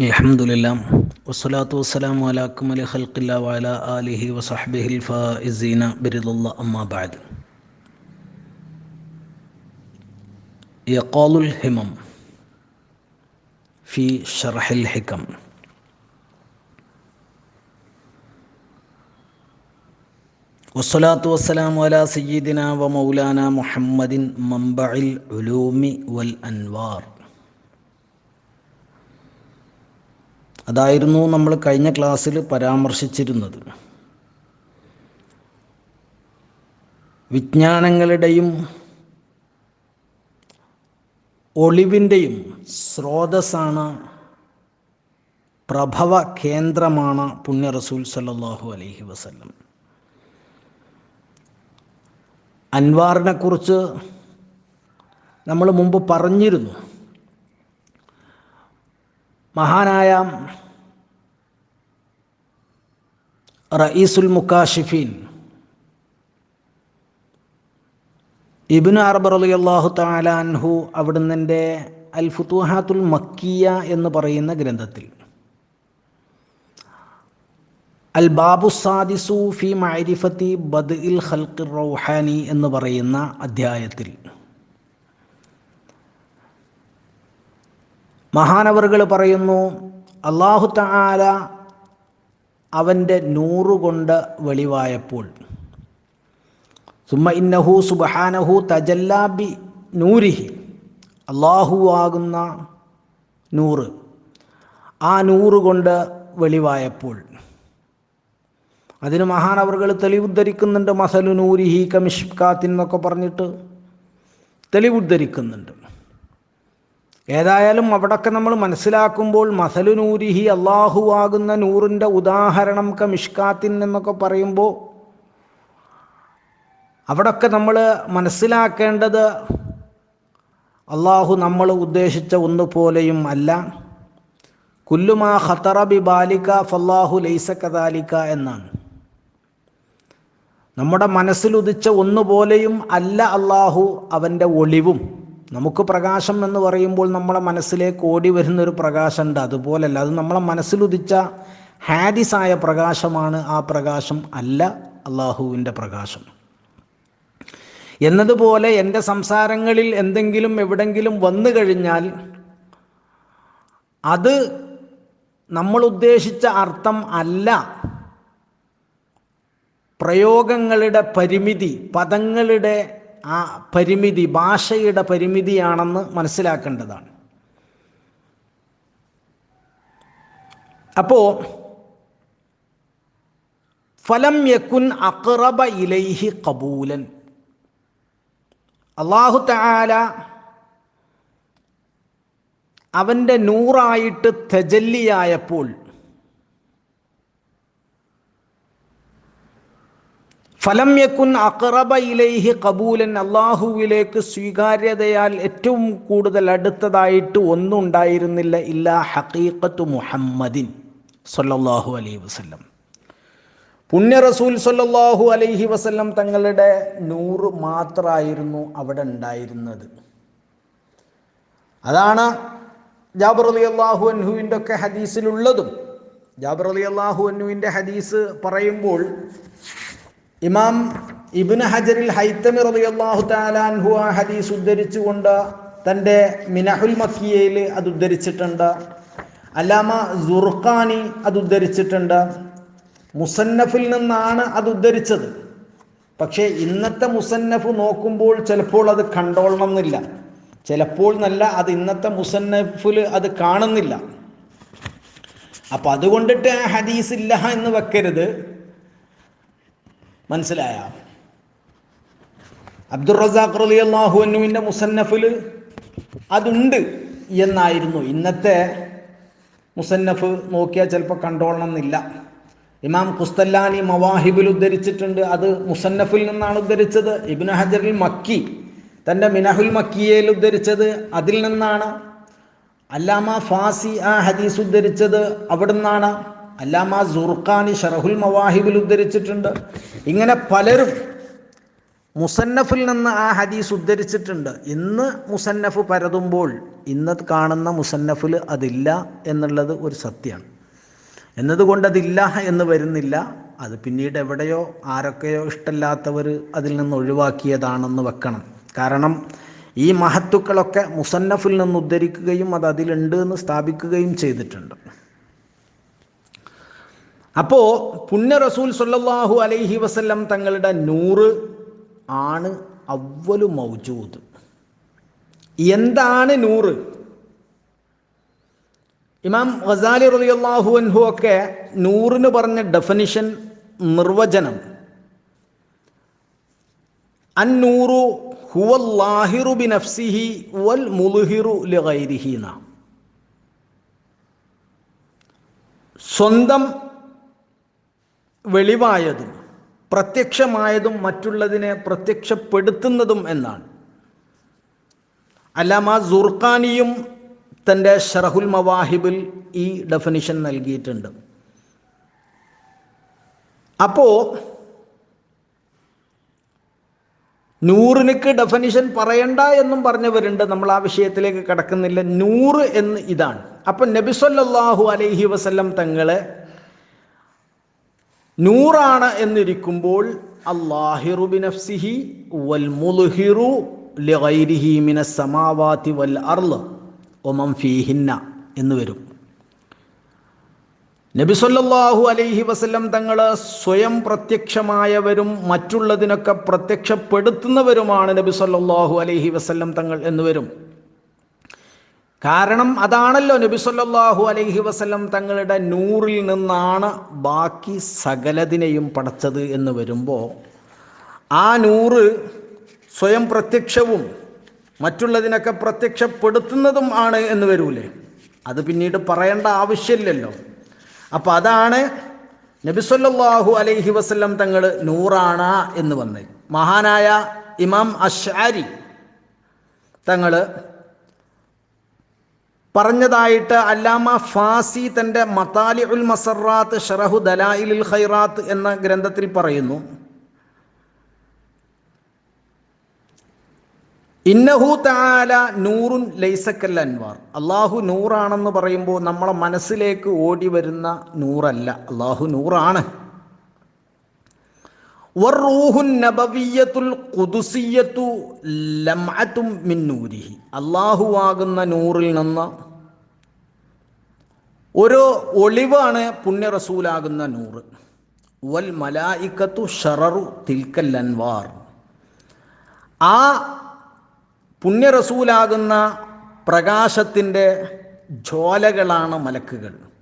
അൽഹംദുലില്ലാ വസ്സലാത്തു വസ്സലാമു അലാ അക്മലി ഖൽഖില്ലാ വഅലാ ആലിഹി വസഹ്ബിഹിൽ ഫായിസീന ബിറിദുല്ലാ അമ്മാ ബഅദ് യഖാലുൽ ഹിമം ഫി ഷർഹിൽ ഹികം വസ്സലാത്തു വസ്സലാമു അലാ സയ്യിദിന വ മൗലാന മുഹമ്മദിൻ മംബഇൽ അതായിരുന്നു നമ്മൾ കഴിഞ്ഞ ക്ലാസ്സിൽ പരാമർശിച്ചിരുന്നത്. വിജ്ഞാനങ്ങളുടെയും ഒളിവിന്റെയും സ്രോതസ്സാണ് പ്രഭവ കേന്ദ്രമാണ് പുണ്യ റസൂൽ സല്ലാഹു അലൈഹി വസല്ലം. അൻവാറിനെക്കുറിച്ച് നമ്മൾ മുമ്പ് പറഞ്ഞിരുന്നു. മഹാനായ റയീസുൽ മുക്കാഷിഫീൻ ഇബിൻ അറബർ അലി അള്ളാഹു താലാൻഹു അവിടുന്നെ അൽ ഫുത്തുഹാത്തുൽ മക്കിയ എന്ന് പറയുന്ന ഗ്രന്ഥത്തിൽ അൽ ബാബു സാദിസു ഫി മൈരിഫത്തി ബദ് ഇൽ ഖൽഖിർ റൗഹാനി എന്ന് പറയുന്ന അധ്യായത്തിൽ മഹാനവറുകൾ പറയുന്നു അള്ളാഹു താല അവന്റെ നൂറുകൊണ്ട് വെളിവായപ്പോൾ സുമ ഇന്നഹു സുബഹാനഹു തജല്ലാബി നൂരിഹി. അള്ളാഹുവാകുന്ന നൂറ് ആ നൂറ് കൊണ്ട് വെളിവായപ്പോൾ. അതിന് മഹാനവറുകൾ തെളിവുദ്ധരിക്കുന്നുണ്ട് മസലു നൂരിഹി കമിഷ്കാത്തിൻ എന്നൊക്കെ പറഞ്ഞിട്ട് തെളിവുദ്ധരിക്കുന്നുണ്ട്. ഏതായാലും അവിടൊക്കെ നമ്മൾ മനസ്സിലാക്കുമ്പോൾ മസലു നൂരിഹി അള്ളാഹുവാകുന്ന നൂറിന്റെ ഉദാഹരണം കമിഷ്കാത്തിൻ എന്നൊക്കെ പറയുമ്പോൾ അവിടൊക്കെ നമ്മൾ മനസ്സിലാക്കേണ്ടത് അള്ളാഹു നമ്മൾ ഉദ്ദേശിച്ച ഒന്നുപോലെയും അല്ല. കുല്ലുമാ ഖത്തറ ബി ബാലിക ഫല്ലാഹു ലൈസ കദാലിക എന്നാണ്. നമ്മുടെ മനസ്സിലുദിച്ച ഒന്നുപോലെയും അല്ല അള്ളാഹു അവന്റെ ഒളിവും. നമുക്ക് പ്രകാശം എന്ന് പറയുമ്പോൾ നമ്മളെ മനസ്സിലേക്ക് ഓടി വരുന്ന വരുന്നൊരു പ്രകാശമുണ്ട്. അതുപോലല്ല അത് നമ്മളെ മനസ്സിലുദിച്ച ഹാരിസായ പ്രകാശമാണ് ആ പ്രകാശം അല്ല അള്ളാഹുവിന്റെ പ്രകാശം. എന്നതുപോലെ എന്റെ സംസാരങ്ങളിൽ എന്തെങ്കിലും എവിടെങ്കിലും വന്നു കഴിഞ്ഞാൽ അത് നമ്മൾ ഉദ്ദേശിച്ച അർത്ഥം അല്ല. പ്രയോഗങ്ങളുടെ പരിമിതി പദങ്ങളുടെ ആ പരിമിതി ഭാഷയുടെ പരിമിതിയാണെന്ന് മനസ്സിലാക്കേണ്ടതാണ്. അപ്പോ ഫലം യക്കുൻ അക്റബ ഇലൈഹി കബൂലൻ അള്ളാഹു താല അവന്റെ നൂറായിട്ട് തെജല്ലിയായപ്പോൾ ഫലം അക്റബ ഇലൈഹി കബൂലൻ അള്ളാഹുവിലേക്ക് സ്വീകാര്യതയാൽ ഏറ്റവും കൂടുതൽ അടുത്തതായിട്ട് ഒന്നും ഉണ്ടായിരുന്നില്ല ഇല്ല ഹക്കീക്കത്ത് മുഹമ്മദിൻ സൊല്ലാഹു അലൈഹി വസല്ലം. പുണ്യ റസൂൽ സൊല്ലാഹു അലൈഹി വസല്ലം തങ്ങളുടെ നൂറ് മാത്രമായിരുന്നു അവിടെ ഉണ്ടായിരുന്നത്. അതാണ് ജാബർ അലി അള്ളാഹു അൻഹുവിന്റെ ഒക്കെ ഹദീസിലുള്ളതും. ജാബർ അലി അള്ളാഹു അൻഹുവിന്റെ ഹദീസ് പറയുമ്പോൾ ഇമാം ഇബ്നു ഹജറിൽ ഹൈത്തമി റളിയല്ലാഹു തആല അൻഹു ആ ഹദീസ് ഉദ്ധരിച്ചുകൊണ്ട് തന്റെ മിനഹുൽ മക്കിയയിൽ അത് ഉദ്ധരിച്ചിട്ടുണ്ട്. അല്ലാമ ജുർഖാനി അത് ഉദ്ധരിച്ചിട്ടുണ്ട്. മുസന്നഫിൽ നിന്നാണ് അത് ഉദ്ധരിച്ചത്. പക്ഷേ ഇന്നത്തെ മുസന്നഫ് നോക്കുമ്പോൾ ചിലപ്പോൾ അത് കണ്ടോളണമെന്നില്ല. ചിലപ്പോൾ നല്ല അത് ഇന്നത്തെ മുസന്നഫിൽ അത് കാണുന്നില്ല. അപ്പം അതുകൊണ്ടിട്ട് ആ ഹദീസ് ഇല്ല എന്ന് വെക്കരുത്. മനസ്സിലായ. അബ്ദുൾ റസാഖ് അലി അള്ളാഹു അനുവിന്റെ മുസന്നഫിൽ അതുണ്ട് എന്നായിരുന്നു. ഇന്നത്തെ മുസന്നഫ് നോക്കിയാൽ ചിലപ്പോൾ കണ്ടോളണം എന്നില്ല ഇമാം കുസ്തല്ലാനി മവാഹിബിൽ ഉദ്ധരിച്ചിട്ടുണ്ട്. അത് മുസന്നഫിൽ നിന്നാണ് ഉദ്ധരിച്ചത്. ഇബ്നു ഹജറിൽ മക്കി തന്റെ മിനഹുൽ മക്കിയയിൽ ഉദ്ധരിച്ചത് അതിൽ നിന്നാണ്. അല്ലാമ ഫാസി ആ ഹദീസ് ഉദ്ധരിച്ചത് അവിടെ നിന്നാണ് അല്ലാമ സുർഖാനി ഷറഹുൽ മവാഹിബിൽ ഉദ്ധരിച്ചിട്ടുണ്ട്. ഇങ്ങനെ പലരും മുസന്നഫിൽ നിന്ന് ആ ഹദീസ് ഉദ്ധരിച്ചിട്ടുണ്ട്. ഇന്ന് മുസന്നഫ് പരതുമ്പോൾ ഇന്ന് കാണുന്ന മുസന്നഫിൽ അതില്ല എന്നുള്ളത് ഒരു സത്യമാണ്. എന്നതുകൊണ്ട് അതില്ല എന്ന് വരുന്നില്ല. അത് പിന്നീട് എവിടെയോ ആരൊക്കെയോ ഇഷ്ടമില്ലാത്തവർ അതിൽ നിന്ന് ഒഴിവാക്കിയതാണെന്ന് വെക്കണം. കാരണം ഈ മഹത്തുക്കളൊക്കെ മുസന്നഫിൽ നിന്ന് ഉദ്ധരിക്കുകയും അത് അതിലുണ്ട് എന്ന് സ്ഥാപിക്കുകയും ചെയ്തിട്ടുണ്ട്. അപ്പോൾ പുണ്യ റസൂൽ സല്ലല്ലാഹു അലൈഹി വസല്ലം തങ്ങളുടെ നൂറ് ആണ് അവലു മൗജൂദ്. എന്താണ് നൂറ്? ഇമാം ഖസാലി റളിയല്ലാഹു അൻഹു ഒക്കെ നൂറിന് പറഞ്ഞ ഡെഫിനിഷൻ നിർവചനം. അന്നൂറു ഹുവല്ലാഹിറു ബിനഫ്സിഹി വൽ മുൽഹിറു ലിഗൈരിഹി എന്നാണ്. സ്വന്തം വെളിവായതും പ്രത്യക്ഷമായതും മറ്റുള്ളതിനെ പ്രത്യക്ഷപ്പെടുത്തുന്നതും എന്നാണ്. അല്ലാമ സുർഖാനിയും തന്റെ ഷറഹുൽ മവാഹിബിൽ ഈ ഡെഫിനിഷൻ നൽകിയിട്ടുണ്ട്. അപ്പോ നൂറിനക്ക് ഡെഫനിഷൻ പറയണ്ട എന്നും പറഞ്ഞവരുണ്ട്. നമ്മൾ ആ വിഷയത്തിലേക്ക് കടക്കുന്നില്ല. നൂറ് എന്ന് ഇതാണ്. അപ്പം നബിസൊല്ലാഹു അലൈഹി വസല്ലം തങ്ങളെ നൂറാണ് എന്നിരിക്കുമ്പോൾ അള്ളാഹിറു വൽ മുൽഹിറു വൽ അർൾ ഫീഹിന്ന എന്ന് വരും. നബി സല്ലല്ലാഹു അലൈഹി വസല്ലം തങ്ങൾ സ്വയം പ്രത്യക്ഷമായവരും മറ്റുള്ളതിനൊക്കെ പ്രത്യക്ഷപ്പെടുത്തുന്നവരുമാണ് നബി സല്ലല്ലാഹു അലൈഹി വസല്ലം തങ്ങൾ എന്ന് വരും. കാരണം അതാണല്ലോ നബി സല്ലാഹു അലൈഹി വസ്ലം തങ്ങളുടെ നൂറിൽ നിന്നാണ് ബാക്കി സകലതിനെയും പടച്ചത് എന്ന് വരുമ്പോൾ ആ നൂറ് സ്വയം പ്രത്യക്ഷവും മറ്റുള്ളതിനൊക്കെ പ്രത്യക്ഷപ്പെടുത്തുന്നതും ആണ് എന്ന് വരൂലേ? അത് പിന്നീട് പറയേണ്ട ആവശ്യമില്ലല്ലോ. അപ്പം അതാണ് നബിസല്ലാഹു അലൈഹി വസല്ലം തങ്ങൾ നൂറാണ് എന്ന് വന്നത്. മഹാനായ ഇമാം അഷാരി തങ്ങൾ പറഞ്ഞതായിട്ട് അല്ലാമ ഫാസി തന്റെ മതാലി ഉൽ മസറാത്ത് ഷറഹു ദലായിലുൽ ഖൈറാത്ത് എന്ന ഗ്രന്ഥത്തിൽ പറയുന്നു. ഇന്നഹു താല നൂറുൻ ലൈസക്കൽ അൻവാർ. അള്ളാഹു നൂറാണെന്ന് പറയുമ്പോൾ നമ്മളെ മനസ്സിലേക്ക് ഓടി വരുന്ന നൂറല്ല. അള്ളാഹു നൂറാണ്. വറൂഹുൻ നബവിയത്തുൽ ഖുദുസിയത്തു ലംഅത്തും മിൻ നൂരിഹി. അള്ളാഹു ആകുന്ന നൂറിൽ നിന്ന് ഒരു ഒളിവാണ് പുണ്യ റസൂലാകുന്ന നൂറ്. വൽ മലായിക്കത്തു ഷററു തിൽക്കൽ അൻവാർ. ആ പുണ്യ റസൂലാകുന്ന പ്രകാശത്തിന്റെ ജ്വാലകളാണ് മലക്കുകൾ.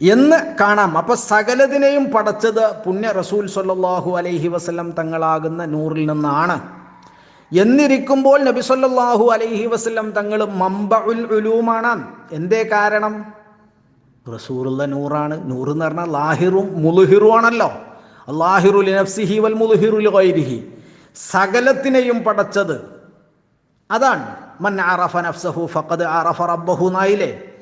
എന്ന് കാണാം. അപ്പൊ സകലതിനെയും പടച്ചത് പുണ്യ റസൂൽ സല്ലല്ലാഹു അലൈഹി വസ്ലം തങ്ങളാകുന്ന നൂറിൽ നിന്നാണ്. എന്നിരിക്കുമ്പോൾ നബി സല്ലല്ലാഹു അലൈഹി വസ്ലം തങ്ങൾ മമ്പഉൽ ഉലൂമാണ്. എന്തേ കാരണം? റസൂറുള്ള നൂറാണ്. നൂറ് എന്ന് പറഞ്ഞാൽ ലാഹിറും മുലുഹിറു ആണല്ലോ ലാഹിറു നഫ്സിഹി വൽ മുലുഹിറു ഗൈരിഹി സകലത്തിനെയും പടച്ചത്. അതാണ്. മൻ അറഫ നഫ്സഹു ഫഖദ് അറഫ റബ്ബഹു നായില്ലേ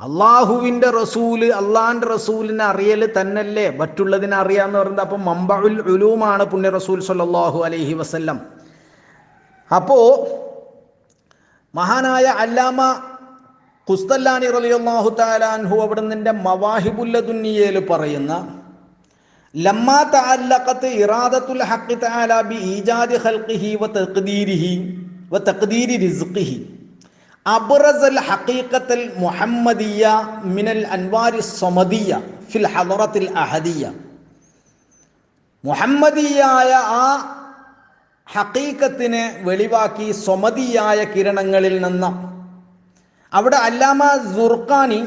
അള്ളാഹുവിന്റെ റസൂൽ അള്ളാഹിന്റെ റസൂലിനെ അറിയൽ തന്നല്ലേ? മറ്റുള്ളതിനെ അറിയാന്ന് പറയുന്നത് അപ്പം മമ്പഉൽ ഉലൂമാണ് പുണ്യ റസൂൽ സല്ലാഹു അലൈഹി വസല്ലം. അപ്പോ മഹാനായ അല്ലാമ കുസ്തല്ലാനി റളിയല്ലാഹു താലാൻഹു അവിടെ നിന്റെ മവാഹിബുല്ലദുന്നിയയിൽ പറയുന്ന ലമ്മാ തഅല്ലഖത്ത് ഇറാദത്തുൽ ഹഖ് തആല ബി ഈജാദി ഖൽഖിഹി വ തഖ്ദീരിഹി വ റിസ്ഖിഹി. അബ്റസൽ ഹഖീഖത്തൽ മുഹമ്മദിയ മിനൽ അൻവാരി സമദിയ ഫിൽ ഹദറത്തിൽ അഹദിയ. മുഹമ്മദിയായ ആ ഹഖീഖത്തിനെ വെളിവാക്കി സ്വമതിയായ കിരണങ്ങളിൽ നിന്ന് അവിടെ അല്ലാമ സുർഖാനി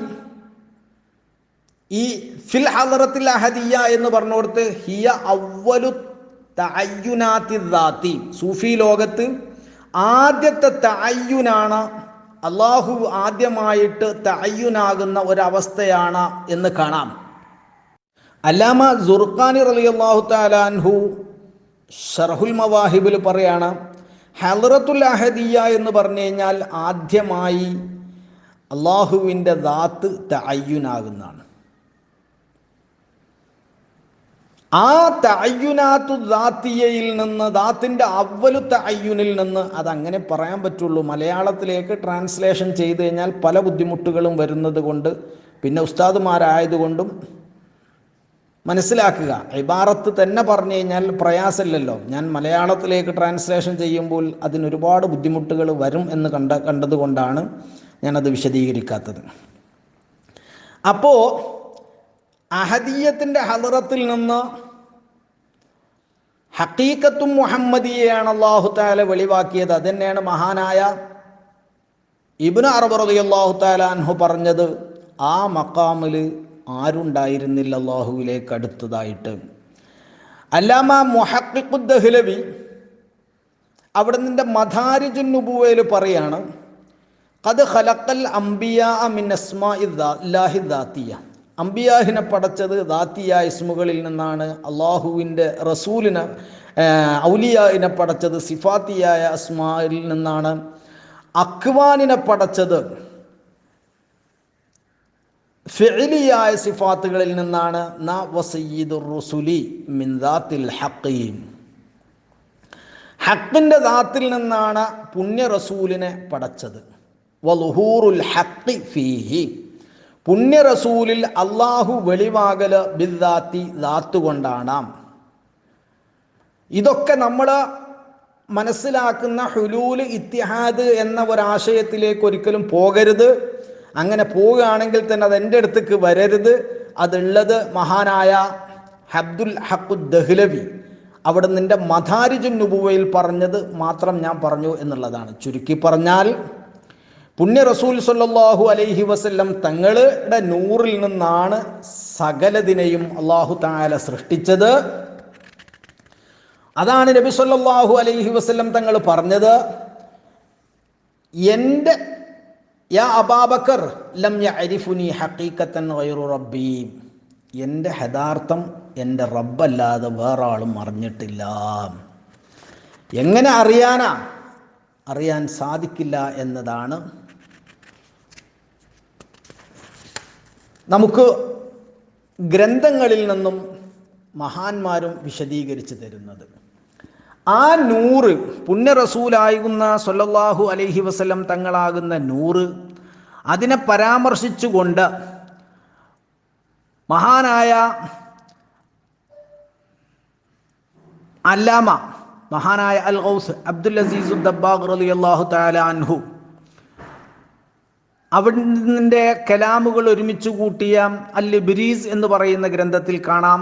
ഈ ഫിൽ ഹദറത്തിൽ അഹദിയ എന്ന് പറഞ്ഞോടത്ത് ഹിയ അവലു തായുനാത്തി സൂഫി ലോകത്ത് ആദ്യത്തെ തഅയ്യുനാണ് അള്ളാഹു ആദ്യമായിട്ട് തയ്യുനാകുന്ന ഒരവസ്ഥയാണ് എന്ന് കാണാം. അല്ലാമ സുർഖാനി അള്ളാഹു താലാൻഹു ഷർഹുൽ മവാഹിബിൽ പറയാണ് ഹലറത്തുൽ അഹദിയ എന്ന് പറഞ്ഞു കഴിഞ്ഞാൽ ആദ്യമായി അള്ളാഹുവിന്റെ ദാത്ത് തഅയ്യുനാകുന്നതാണ്. ആ തയ്യുനാത്തു ദാത്തിയയിൽ നിന്ന് ദാത്തിന്റെ അവലു തയ്യുനിൽ നിന്ന് അതങ്ങനെ പറയാൻ പറ്റുള്ളൂ. മലയാളത്തിലേക്ക് ട്രാൻസ്ലേഷൻ ചെയ്ത് കഴിഞ്ഞാൽ പല ബുദ്ധിമുട്ടുകളും വരുന്നത് കൊണ്ട് പിന്നെ ഉസ്താദുമാരായതുകൊണ്ടും മനസ്സിലാക്കുക. ഇബാറത്ത് തന്നെ പറഞ്ഞു കഴിഞ്ഞാൽ പ്രയാസമില്ലല്ലോ. ഞാൻ മലയാളത്തിലേക്ക് ട്രാൻസ്ലേഷൻ ചെയ്യുമ്പോൾ അതിനൊരുപാട് ബുദ്ധിമുട്ടുകൾ വരും എന്ന് കണ്ട കണ്ടതുകൊണ്ടാണ് ഞാനത് വിശദീകരിക്കാത്തത്. അപ്പോൾ അഹദീയത്തിന്റെ ഹദറത്തിൽ നിന്ന് ഹക്കീക്കത്തും മുഹമ്മദിയെയാണ് അള്ളാഹു താല വെളിവാക്കിയത്. അതുതന്നെയാണ് മഹാനായ ഇബ്നു അറബറതി അള്ളാഹു താല അൻഹു പറഞ്ഞത്. ആ മക്കാമിൽ ആരുണ്ടായിരുന്നില്ല അള്ളാഹുവിലേക്ക് അടുത്തതായിട്ട്. അല്ലാമ മുഹക്കിഖുദ്ദഹ്ലവി അവിടെ നിന്റെ മധാരിജുന്നുബുവയിൽ പറയാണ് കത് ഖലക്കൽ അംബിയ മിൻ അസ്മാ ഇല്ലാഹി അംബിയാഹിനെ പടച്ചത് ദാത്തിയ ഇസ്മുകളിൽ നിന്നാണ്. അള്ളാഹുവിന്റെ റസൂലിനെ ഔലിയാഹിനെ പടച്ചത് സിഫാത്തിയായ അസ്മായിൽ നിന്നാണ്. അക്വാനിനെ പടച്ചത് ഫെലിയായ സിഫാത്തുകളിൽ നിന്നാണ്. ന വസയ്യിദുർ റുസുലി മിൻ ദാത്തിൽ ഹഖീം. ഹക്കിന്റെ ദാത്തിൽ നിന്നാണ് പുണ്യ റസൂലിനെ പടച്ചത്. വലുഹൂറുൽ ഹക്കി ഫീഹി. പുണ്യ റസൂലിൽ അള്ളാഹു വെളിവാകൽ ബിദ്ദാത്തി ദാത്തുകൊണ്ടാണ്. ഇതൊക്കെ നമ്മൾ മനസ്സിലാക്കുന്ന ഹുലൂൽ ഇത്തിഹാദ് എന്ന ഒരാശയത്തിലേക്ക് ഒരിക്കലും പോകരുത്. അങ്ങനെ പോവുകയാണെങ്കിൽ തന്നെ അത് എന്റെ അടുത്തേക്ക് വരരുത്. അതുള്ളത് മഹാനായ ഹബ്ദുൽ ഹക്കുദ്ദഹ്ലവി അവിടെ നിന്റെ മഥാരിജുൻ നുബുവയിൽ പറഞ്ഞത് മാത്രം ഞാൻ പറഞ്ഞു എന്നുള്ളതാണ്. ചുരുക്കി പറഞ്ഞാൽ പുണ്യ റസൂൽ സല്ലാഹു അലൈഹി വസ്ല്ലം തങ്ങളുടെ നൂറിൽ നിന്നാണ് സകലതിനെയും അള്ളാഹു താല സൃഷ്ടിച്ചത്. അതാണ് നബി സല്ലാഹു അലൈഹി വസ്ല്ലം തങ്ങൾ പറഞ്ഞത്. എന്റെ യാ അബാബക്കർ ലം യഅരിഫുനി ഹക്കീക്കത്തൻ ഗൈറു റബ്ബി. എന്റെ യഥാർത്ഥം എന്റെ റബ്ബല്ലാതെ വേറെ ആളും അറിഞ്ഞിട്ടില്ല. എങ്ങനെ അറിയാനാ? അറിയാൻ സാധിക്കില്ല എന്നതാണ് നമുക്ക് ഗ്രന്ഥങ്ങളിൽ നിന്നും മഹാന്മാരും വിശദീകരിച്ചു തരുന്നത്. ആ നൂറ് പുണ്യ റസൂലാകുന്ന സൊല്ലാഹു അലൈഹി വസ്ലം തങ്ങളാകുന്ന നൂറ് അതിനെ പരാമർശിച്ചുകൊണ്ട് മഹാനായ അല്ലാമ മഹാനായ അൽ ഔസ് അബ്ദുൽ അസീസ് റലി അള്ളാഹു താല അൻഹു അവിടുത്തെ കലാമുകൾ ഒരുമിച്ച് കൂട്ടിയ അൽ ബിരീസ് എന്ന് പറയുന്ന ഗ്രന്ഥത്തിൽ കാണാം.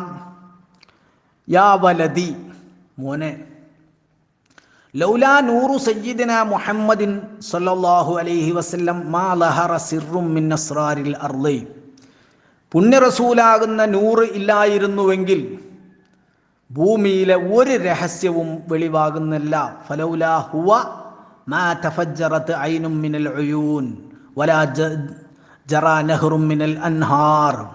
യാ വലതി മോനെ. ലൗലാ നൂറു സയ്യിദിന മുഹമ്മദിൻ സല്ലല്ലാഹു അലൈഹി വസല്ലം മാ ലഹറ സിറും മിൻ അസ്റാരിൽ അർളി പുണ്യറസൂലാകുന്ന നൂറ് ഇല്ലായിരുന്നുവെങ്കിൽ ഭൂമിയിലെ ഒരു രഹസ്യവും വെളിവാകുന്നില്ല. ഫലൗലാ ഹുവ മാ തഫജ്ജറത്ത് ഐനും മിനൽ ഉയൂൻ. മിനൽ അൻഹാർ.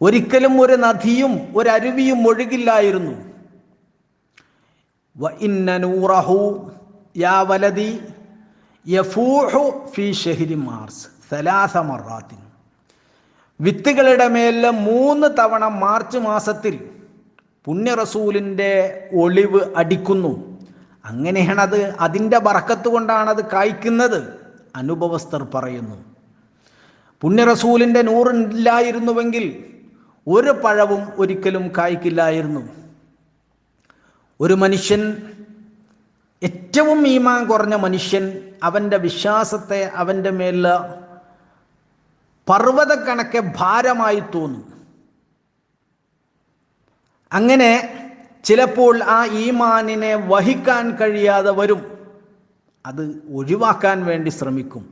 ഒരിക്കലും ഒരു നദിയും ഒരു അരുവിയും ഒഴുകില്ലായിരുന്നു. യാ മാർസ്. സലാസ വിത്തുകളുടെ മേലെ മൂന്ന് തവണ മാർച്ച് മാസത്തിൽ പുണ്യറസൂലിന്റെ ഒളിവ് അടിക്കുന്നു. അങ്ങനെയാണത് അതിന്റെ ബറക്കത്ത് കൊണ്ടാണത് കായ്ക്കുന്നത്. അനുഭവസ്ഥർ പറയുന്നു. പുണ്യറസൂലിന്റെ നൂറില്ലായിരുന്നുവെങ്കിൽ ഒരു പഴവും ഒരിക്കലും കായ്ക്കില്ലായിരുന്നു. ഒരു മനുഷ്യൻ ഏറ്റവും ഈമാൻ കുറഞ്ഞ മനുഷ്യൻ അവന്റെ വിശ്വാസത്തെ അവന്റെ മേലിൽ പർവതക്കണക്കെ ഭാരമായി തോന്നും. അങ്ങനെ ചിലപ്പോൾ ആ ഈമാനിനെ വഹിക്കാൻ കഴിയാതെ വരും. അത് ഒഴിവാക്കാൻ വേണ്ടി ശ്രമിക്കും.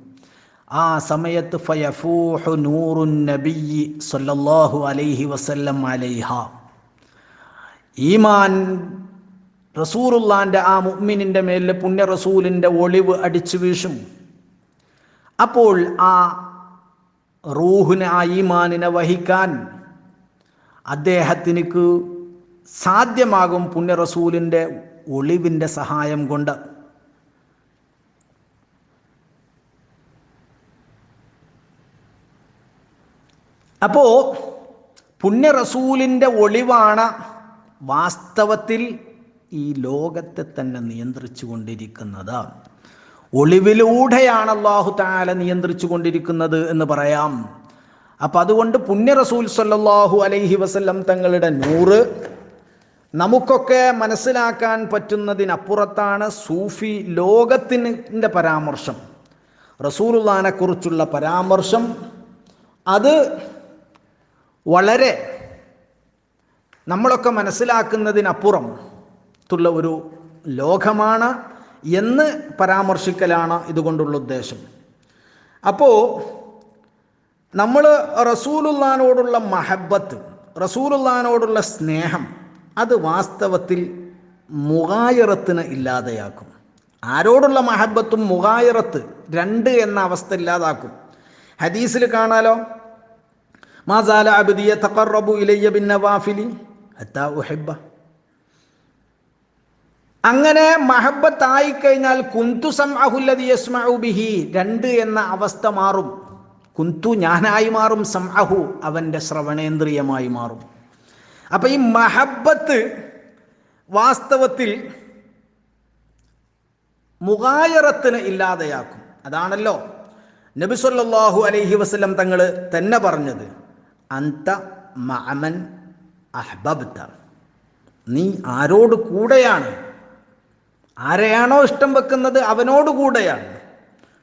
ആ സമയത്ത് ഫയഫൂഹു നൂറു നബി സല്ലല്ലാഹു അലൈഹി വസല്ലം അലൈഹ. ഈമാൻ റസൂറുല്ലാന്റെ ആ മുഅ്മിനിന്റെ മേലിൽ പുണ്യ റസൂലിന്റെ ഒളിവ് അടിച്ചു വീശും. അപ്പോൾ ആ റൂഹിനെ ആ ഈമാനിനെ വഹിക്കാൻ അദ്ദേഹത്തിനക്ക് സാധ്യമാകും പുണ്യ റസൂലിന്റെ ഒളിവിന്റെ സഹായം കൊണ്ട്. അപ്പോൾ പുണ്യ റസൂലിന്റെ ഒളിവാണ് വാസ്തവത്തിൽ ഈ ലോകത്തെ തന്നെ നിയന്ത്രിച്ചു കൊണ്ടിരിക്കുന്നത് ഒളിവിലൂടെയാണ് അള്ളാഹു താല നിയന്ത്രിച്ചു കൊണ്ടിരിക്കുന്നത് എന്ന് പറയാം. അപ്പം അതുകൊണ്ട് പുണ്യ റസൂൽ സല്ലാഹു അലൈഹി വസല്ലം തങ്ങളുടെ നൂറ് നമുക്കൊക്കെ മനസ്സിലാക്കാൻ പറ്റുന്നതിനപ്പുറത്താണ് സൂഫി ലോകത്തിന്റെ പരാമർശം. റസൂൽ കുറിച്ചുള്ള പരാമർശം. അത് വളരെ നമ്മളൊക്കെ മനസ്സിലാക്കുന്നതിനപ്പുറം ത്തുള്ള ഒരു ലോകമാണ് എന്ന് പരാമർശിക്കലാണ് ഇതുകൊണ്ടുള്ള ഉദ്ദേശം. അപ്പോൾ നമ്മൾ റസൂലുള്ളാനോടുള്ള മഹബത്ത് റസൂലുള്ളാനോടുള്ള സ്നേഹം അത് വാസ്തവത്തിൽ മുഖായിറത്തിന് ഇല്ലാതെയാക്കും. ആരോടുള്ള മഹബത്തും മുഗായിറത്ത് രണ്ട് എന്ന അവസ്ഥ ഇല്ലാതാക്കും. ഹദീസിൽ കാണാലോ? ഉഹിബ്ബ അങ്ങനെ മഹബത്തായി കഴിഞ്ഞാൽ കുന്തു യസ്മഉ ബിഹി രണ്ട് എന്ന അവസ്ഥ മാറും. കുന്തു ഞാനായി മാറും സംഅഹു അവന്റെ ശ്രവണേന്ദ്രിയമായി മാറും. അപ്പൊ ഈ മഹബത്ത് വാസ്തവത്തിൽ മുഗായറത്തിന് ഇല്ലാതെയാക്കും. അതാണല്ലോ. നബി സല്ലല്ലാഹു അലൈഹി വസല്ലം തങ്ങൾ തന്നെ പറഞ്ഞത്. അന്ത മഅമൻ അഹ്ബബ്ത. നീ ആരോട് കൂടെയാണ്? ആരെയാണോ ഇഷ്ടം വെക്കുന്നത് അവനോട് കൂടെയാണ്.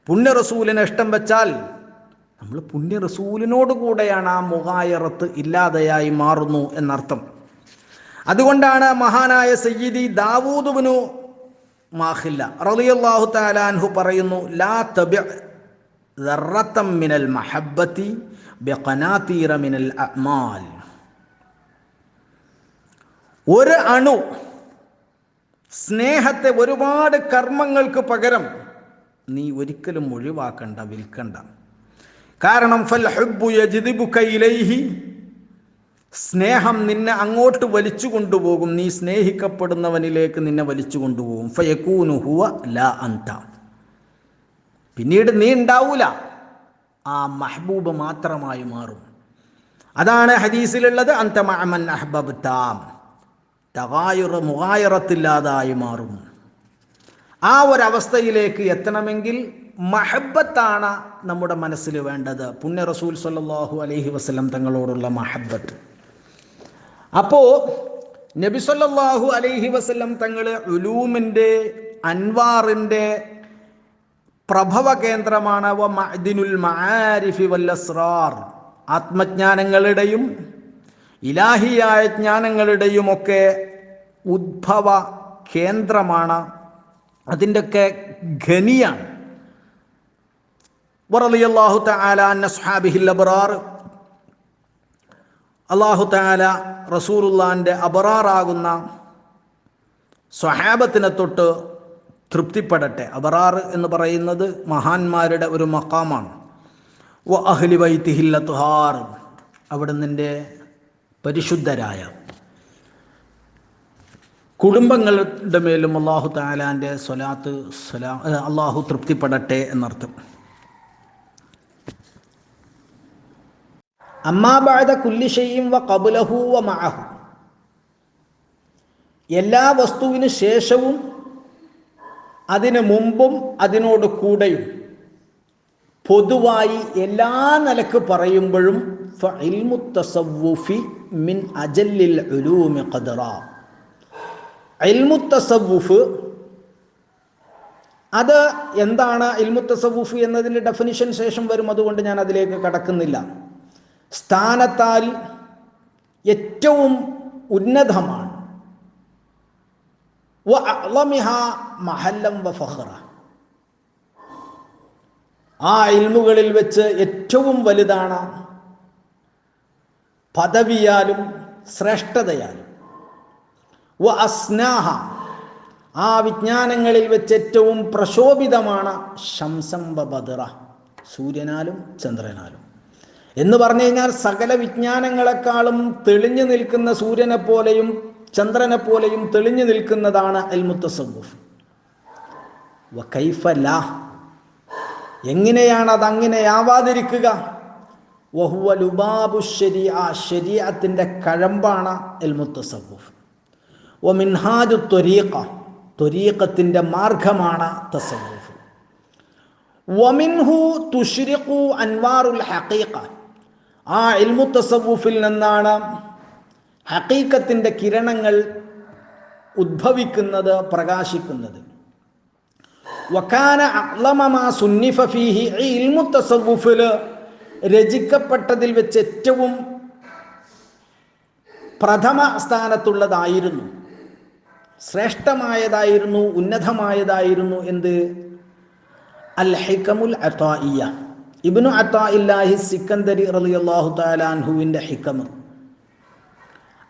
പുണ്യ റസൂലിനെ ഇഷ്ടം വെച്ചാൽ നമ്മൾ പുണ്യ റസൂലിനോട് കൂടെയാണ് ആ മുഹായറത്ത് ഇല്ലാതെയായി മാറുന്നു എന്നർത്ഥം. അതുകൊണ്ടാണ് മഹാനായ സയ്യിദി ദാവൂദുബിനു മാഹില്ല റളിയല്ലാഹു താലാൻഹു പറയുന്നു ലാ തബി മിനൽ ബിഖനാതീറ മിനൽ അഅ്മാൽ. ഒരു അണു സ്നേഹത്തെ ഒരുപാട് കർമ്മങ്ങൾക്ക് പകരം നീ ഒരിക്കലും ഒഴിവാക്കണ്ട വിൽക്കണ്ട. കാരണം ഫൽ ഹബ്ബു ഇലൈഹി. സ്നേഹം നിന്നെ അങ്ങോട്ട് വലിച്ചു കൊണ്ടുപോകും. നീ സ്നേഹിക്കപ്പെടുന്നവനിലേക്ക് നിന്നെ വലിച്ചു കൊണ്ടുപോകും. ഫയക്കൂനു ഹുവ ലാ അന്ത. പിന്നീട് നീ ഉണ്ടാവൂല. ആ മഹബൂബ് മാത്രമായി മാറും. അതാണ് ഹദീസിലുള്ളത് അന്തമഅമൻ അഹ്ബബ് താം തവായുർ മുഹായറത്തില്ലാതായി മാറും. ആ ഒരവസ്ഥയിലേക്ക് എത്തണമെങ്കിൽ മഹബത്താണ് നമ്മുടെ മനസ്സിൽ വേണ്ടത്. പുണ്യ റസൂൽ സല്ലാഹു അലൈഹി വസ്ലം തങ്ങളോടുള്ള മഹബത്ത് അപ്പോ നബി സല്ലല്ലാഹു അലൈഹി വസല്ലം തങ്ങൾ ഉലൂമിന്റെ അൻവാറിന്റെ പ്രഭവ കേന്ദ്രമാണ്. ആത്മജ്ഞാനങ്ങളുടെയും ഇലാഹിയായ ജ്ഞാനങ്ങളുടെയും ഒക്കെ ഉദ്ഭവ കേന്ദ്രമാണ്. അതിന്റെയൊക്കെ ഖനിയാണ്. അബ്റാർ. അള്ളാഹു തആല റസൂറുല്ലാന്റെ അബറാറാകുന്ന സ്വഹാബത്തിനെ തൊട്ട് തൃപ്തിപ്പെടട്ടെ. അബറാർ എന്ന് പറയുന്നത് മഹാന്മാരുടെ ഒരു മക്കാമാണ് വ അഹ്ലി വൈത്തിഹില്ല തുഹാർ അവിടെ നിന്റെ പരിശുദ്ധരായ കുടുംബങ്ങളുടെ മേലും അള്ളാഹു താലാന്റെ സ്വലാത്ത് സ്വലാ അള്ളാഹു തൃപ്തിപ്പെടട്ടെ എന്നർത്ഥം. അമ്മാബാദ കുല്ലിഷയും വ കബുലഹു വ മഅഹു. എല്ലാ വസ്തുവിന് ശേഷവും അതിനു മുമ്പും അതിനോട് കൂടെയും. പൊതുവായി എല്ലാ നിലയ്ക്ക് പറയുമ്പോഴും അത് എന്താണ് ഇൽമുത്തസവൂഫ് എന്നതിന്റെ ഡെഫിനിഷൻ ശേഷം വരും അതുകൊണ്ട് ഞാൻ അതിലേക്ക് കടക്കുന്നില്ല. സ്ഥാനത്താൽ ഏറ്റവും ഉന്നതമാണ് മഹല്ലം ആ ഇൽമുകളിൽ വെച്ച് ഏറ്റവും വലുതാണ് പദവിയാലും ശ്രേഷ്ഠതയാലും. ആ വിജ്ഞാനങ്ങളിൽ വെച്ച് ഏറ്റവും പ്രശോഭിതമാണ് ശംസം വ ബദറ സൂര്യനാലും ചന്ദ്രനാലും. എന്ന് പറഞ്ഞു കഴിഞ്ഞാൽ സകല വിജ്ഞാനങ്ങളെക്കാളും തെളിഞ്ഞു നിൽക്കുന്ന സൂര്യനെ പോലെയും ചന്ദ്രനെ പോലെയും തെളിഞ്ഞു നിൽക്കുന്നതാണ് അൽമുത്തസവുഫ് വ വൈഫല എങ്ങനെയാണ് അത് അങ്ങനെയാവാതിരിക്കുക വഹുവ ലുബാബു കഴമ്പാണ് എൽ മുത്തസവുഫ് വ മിൻഹാജു ത്വരീഖ ത്വരീഖത്തിന്റെ മാർഗമാണ് തസവൂഫ് വമിൻഹു അൻവാറുൽ ആ ഇൽമു നിന്നാണ് ഹഖീഖത്തിന്റെ കിരണങ്ങൾ ഉദ്ഭവിക്കുന്നത് പ്രകാശിക്കുന്നത്. വക്കാന അക്ലമമാ സുന്നിഫ ഫീഹി ഇൽമു തസവൂഫിൽ രചിക്കപ്പെട്ടതിൽ വെച്ച് ഏറ്റവും പ്രഥമ സ്ഥാനത്തുള്ളതായിരുന്നു. ശ്രേഷ്ഠമായതായിരുന്നു ഉന്നതമായതായിരുന്നു എന്ത്? അൽ ഹൈക്കമുൽ അത്തായിയ ഇബ്നു അത്തായില്ലാഹി സിക്കന്ദരി റളിയല്ലാഹു താലാൻഹുവിന്റെ ഹിക്കമ്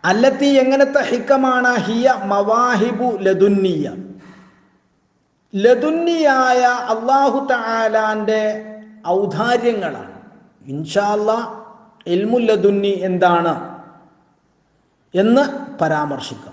അല്ലത്തി എങ്ങനത്തെ ഹിക്കമാണ്? ഹിയ മവാഹിബു ലതുന്നിയ ലതുന്നിയായ അള്ളാഹു താലാന്റെ ഔദാര്യങ്ങളാണ്. ഇൻഷാല്ല ലദുന്നി എന്താണ് എന്ന് പരാമർശിക്കാം.